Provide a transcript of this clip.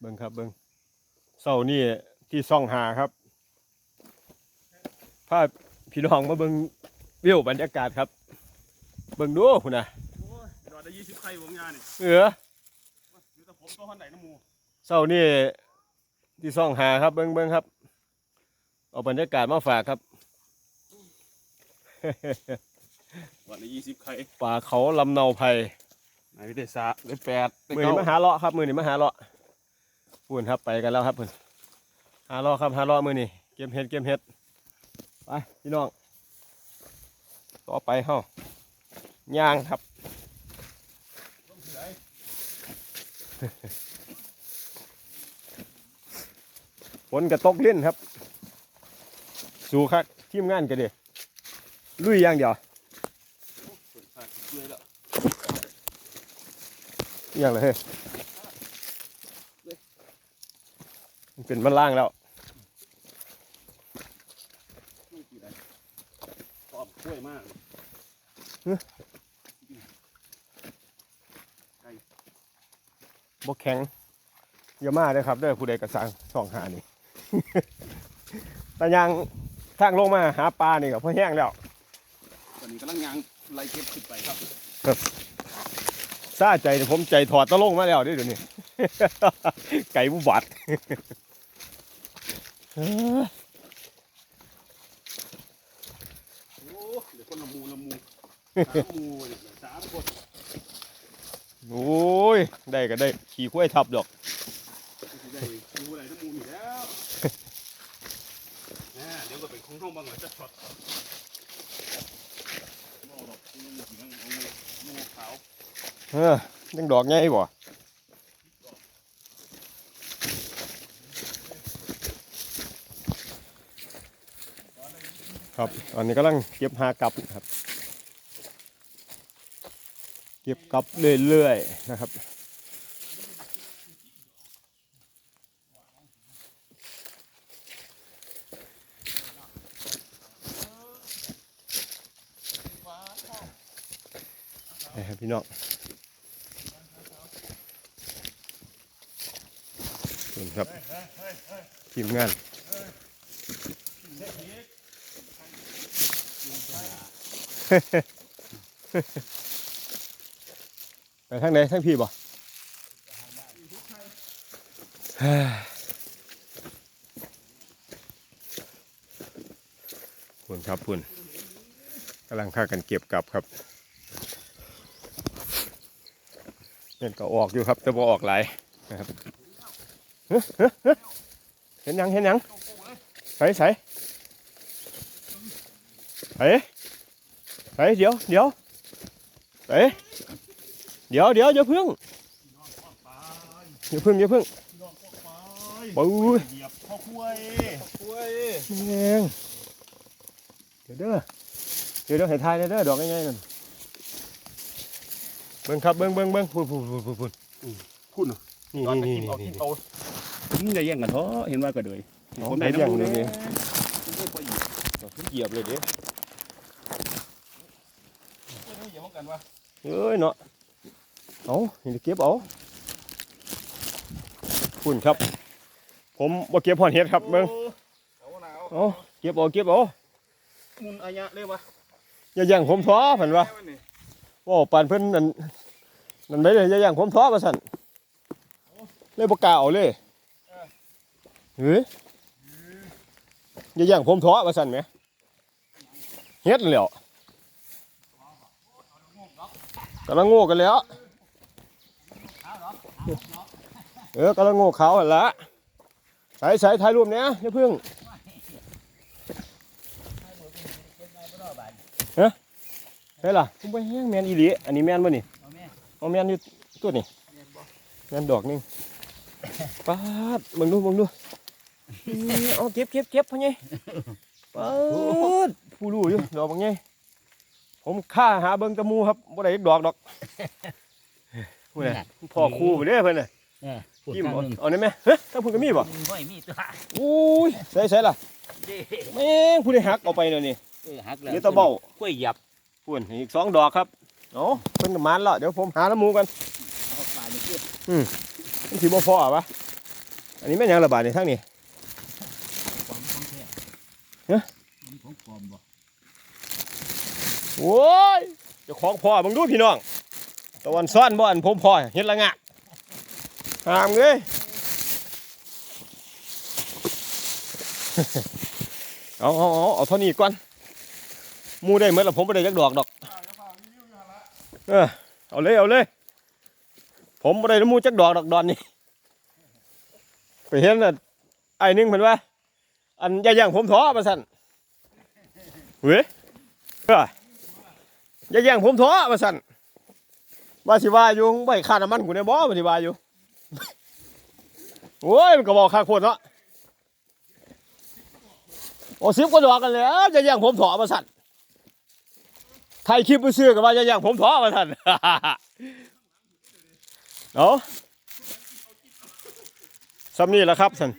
เบิ้งครับเบิ้งเสาร์นี่ที่ซ่องหาครับพาพี่น้องมาเบิ้งวิวบรรยากาศครับ เบิ้งดูคุณนะโอ้ยยอดได้ยี่สิบไข่วงงานนี่เอออยู่แต่ผมตัวคนไหนน้ำหมูเสาร์นี่ที่ซ่องหาครับเบิ้งเบิ้งครับ เอาบรรยากาศมาฝากครับวันละยี่สิบไข่ป่าเขาลำเนาไพรไหนได้สาได้แปดได้มือเก้านี้มาหาเลาะครับมือนี้มาหาเลาะ พูนครับไปกันแล้วครับพูนหาลาะครับหาลาะมือนี้เก็บเห็ดเก็บเห็ดไปพี่น้องต่อไปเฮาย่างครับฝนกระตกเล่นครับ สู่คักทีมงานกันเดีลุยอย่างเดียวอยแล้วอย่างเลยเฮ้ยมัน เป็นมันล่างแล้วไม่กี่ไรตอบกล้วยมากบกแข็งอย่ามาเด้อครับเด้อผู้ใดกระสังสองหานี่ แต่ยังทางลงมาหาปลานี่ก็พอแห้งแล้วตอนนี้กำลังยางไล่เก็บขึ้นไปครับซาใจนี่ผมใจถอดตะลงมาแล้วเด้อเดี๋ยวนี้ไก่บุบัดเอ้อโอ้เดี๋ยวคนละหมูละหมูสามหมูเนี่ยสามคนโอ้ย ได้ก็ได้ ขี่คุ้ยทับดอกสิได้หมูอะไรน้ำหมูอยู่แล้วอ่าเดี๋ยวก็เป็นของท้องบางหน่อยจะช็อตบ่ดอกงูสีน้ำเอางูงูขาวเออยังดอกไงบ่ ครับตอนนี้กำลังเก็บหากลับครับ เก็บกลับเรื่อยๆนะครับพี่น้องครับทีมงาน ไปทางไหนทางพี่บ่เฮ้ยพุ่นครับพุ่นกำลังฆ่ากันเก็บกลับครับเนี่ยก็ออกอยู่ครับแต่บ่ออกหลายนะครับเฮ้เฮ้เฮ้ยเห็นยังเห็นยังใส่ใส่ ใส่ใส่เดี๋ยวเดี๋ยวใส่เดี๋ยวเดี๋ยวอย่าเพึ่งอย่าเพึ่งอย่าเพึ่งปุ้ยเหยียบพ่อคุ้ยคุ้ยแมงเดี๋ยวเด้อเดี๋ยวเดี๋ยวให้ทายเด้อเด้อดอกง่ายๆนั่นเบิ่งครับเบิ่งเบิ่งเบิ่งพูนพูนพูนพูนพูนคุณเหรอนี่ตอนนี่ตะนี่กี้เอานี่ที่โตทิ้งจะแย่งกันเถอะเห็นว่าก็เลยเอาได้แย่งเลยนี่เหเหยียบเลยเด้ยียบกันวะ เอ้ยเนาะเอาเห็นเก็บเอาคุณครับ ผมบ่เก็บหอนเห็ดครับเบิ่งเอาหนาวเอาเก็บเอาเก็บเอามุนอายะเลยวะอย่าแย่งผมท้อเพิ่นว่าว่าปานเพิ่นนั่นนั่นไปเลยอย่าแย่งผมท้อว่าซั่นเลยบ่กล้าเอาเลยเฮ้ยอย่าแย่งผมท้อว่าซั่นแหม เฮ็ดแล้วกำลังโง่กันแล้ว เออกำลังโง่เขาหั่นละใส่ใส่ถ่ายรูปเนี้ยอย่าเพิ่งเฮ้ยเฮ้ยล่ะผมไปแห้งแมนอีหลีอันนี้แมนบ่นี่เอาแมนอยู่ตัวนี่แมนดอกนึงป๊าดเบิ่งดูเบิ่งดูเอาเก็บเก็บเก็บพ่อใหญ่ป๊าด ผู้รู้อยู่ดอกบางใหญ่ผมค่าหาเบิ่งแตะมูครับบ่ได้อีกดอกดอกผู้ใดพ่อครูไปเด้อเพิ่นน่ะเนี่ยพูดยิ้มข้างเอาหนึงเอาได้ไหมเฮ้ยถ้าพูดกับมีบ่ไม่มีตัวอุ้ยใส่ใส่ล่ะเด้แม่งผู้ได้หักเอาไปเนี่ยนี่เออหักแล้วเดี๋ยวตะเบ้ากล้วยหยับพูนอีกสองดอกครับโอ้เพิ่นกับมันแล้วเดี๋ยวผมหาน้ำหมูกันเอาปลานี่คือมันสิบ่พอวะอันนี้แม่นหยังระบาดในทั้งนี้ ความของแท้ ฮะ มันของปลอมบ่ โอ้ยเจ้าของพ่อมึงดูพี่น้อง ตะวันซ่อนบ่อนผมพ่อเฮ็ดละงะหามเลยเอาเอาเอาเอาเท่านี้ก่อนมูได้เหมือนละผมไม่ได้จักดอกดอก เออเอาเลยเอาเลย ผมไม่ได้มูจักดอกดอกดอนนี่ไปเห็นน่ะไอ้หนึงเพิ่นว่า อันอย่าย่างผมท้อมาสั่นเว้ยเอย่าย่งผมท้อมาสั่นว่าสิว่าอยู่ไม่ค่าน้ำมันกูเนี่ยบ่ว่าสิว่าอยู่โอ้ยมันก็บอกค่าโคตรเนาะโอ้สิบกว่าดอกกันแล้วอย่าย่งผมท้อมาสั่นไทยคลิปไปซื้อกับว่าจะอย่งผมท้อมาท่นเอาสำนี่แหละครับท่น